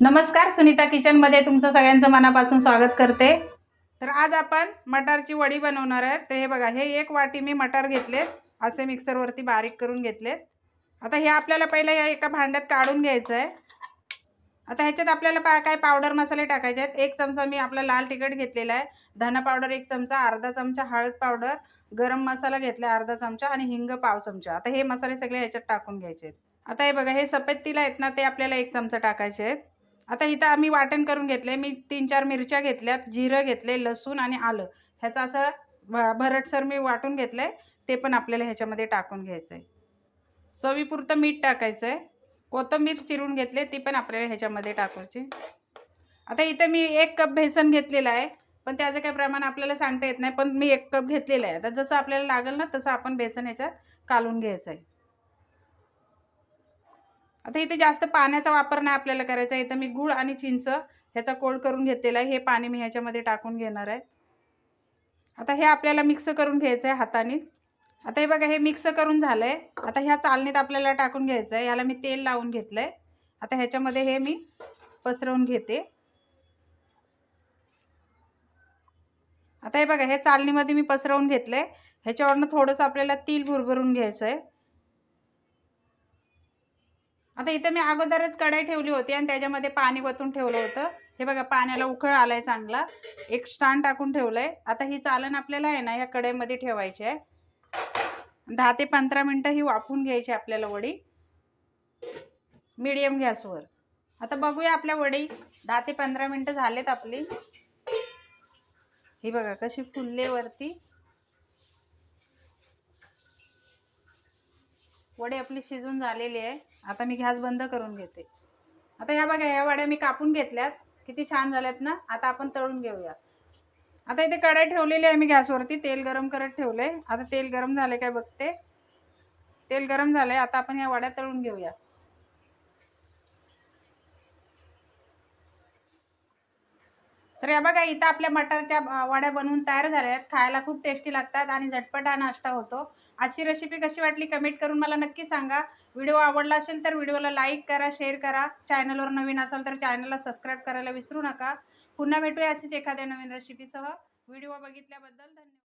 नमस्कार सुनीता किचनमध्ये तुमचं सगळ्यांचं मनापासून स्वागत करते. तर आज आपण मटारची वडी बनवणार आहे. तर हे बघा हे एक वाटी मी मटार घेतलेत. असे मिक्सरवरती बारीक करून घेतलेत. आता हे आपल्याला पहिलं या एका भांड्यात काढून घ्यायचं आहे. आता ह्याच्यात आपल्याला पा काय पावडर मसाले टाकायचे आहेत. एक चमचा मी आपला लाल तिखट घेतलेला आहे. धना पावडर एक चमचा अर्धा चमचा हळद पावडर गरम मसाला घेतला आहे अर्धा चमचा आणि हिंग पाव चमचा. आता हे मसाले सगळे ह्याच्यात टाकून घ्यायचे आहेत. आता हे बघा हे सफेद तिला आहेत ना ते आपल्याला एक चमचा टाकायचे आहेत. आता इथं आम्ही वाटण करून घेतले मी तीन चार मिरच्या घेतल्यात जिरं घेतले लसूण आणि आलं. ह्याचं असं भ भरटसर मी वाटून घेतलं आहे ते पण आपल्याला ह्याच्यामध्ये टाकून घ्यायचं आहे चवीपुरतं मीठ टाकायचं आहे कोथिंबीर चिरून घेतले ती पण आपल्याला ह्याच्यामध्ये टाकायची. आता इथं मी एक कप बेसन घेतलेलं आहे. पण त्याचं काही प्रमाण आपल्याला सांगता येत नाही. पण मी एक कप घेतलेलं आहे. आता जसं आपल्याला लागेल ना तसं आपण बेसन ह्याच्यात कालून घ्यायचं आहे आता इथे जास्त पाण्याचा वापर नाही आपल्याला करायचा. इथं मी गूळ आणि चिंच ह्याचा कोल्ड करून घेतलेला आहे. हे पाणी मी ह्याच्यामध्ये टाकून घेणार आहे. आता हे आपल्याला मिक्स करून घ्यायचं आहे हाताने. आता हे बघा हे मिक्स करून झालं आहे आता ह्या चालणीत आपल्याला टाकून घ्यायचं आहे. ह्याला मी तेल लावून घेतलं आहे आता ह्याच्यामध्ये हे मी पसरवून घेते. आता हे बघा हे चालणीमध्ये मी पसरवून घेतलं आहे ह्याच्यावरनं थोडंसं आपल्याला तील भुरभरून घ्यायचं आहे आता इथं मी अगोदरच कढाई ठेवली होती आणि त्याच्यामध्ये पाणी वतून ठेवलं होतं. हे बघा पाण्याला उखळ आलाय चांगला. एक स्टँड टाकून ठेवलंय. आता ही चालन आपल्याला आहे ना ह्या कढईमध्ये ठेवायची आहे. दहा ते पंधरा मिनटं ही वाफून घ्यायची आपल्याला वडी. मीडियम गॅसवर. आता बघूया आपल्या वडी. दहा ते पंधरा मिनटं झालेत आपली. ही बघा कशी फुलले वरती. वडे आपली शिजून झालेली आहे. आता मी गॅस बंद करून घेते. आता ह्या बघा ह्या वड्या मी कापून घेतल्यात. किती छान झाल्यात ना? आता आपण तळून घेऊया. आता इथे कढाई ठेवलेली आहे मी गॅसवरती. तेल गरम करत ठेवले आता तेल गरम झाले काय बघते? तेल गरम झालंय. आता आपण ह्या वड्या तळून घेऊया. तर या बघा इथं आपल्या मटारच्या वड्या बनवून तयार झाल्या आहेत. खायला खूप टेस्टी लागतात आणि झटपट हा नाश्ता होतो. आजची रेसिपी कशी वाटली कमेंट करून मला नक्की सांगा. व्हिडिओ आवडला असेल तर व्हिडिओला लाईक करा शेअर करा. चॅनलवर नवीन असाल तर चॅनलला सबस्क्राईब करायला विसरू नका. पुन्हा भेटूया अशीच एखाद्या नवीन रेसिपीसह व्हिडिओ बघितल्याबद्दल धन्यवाद.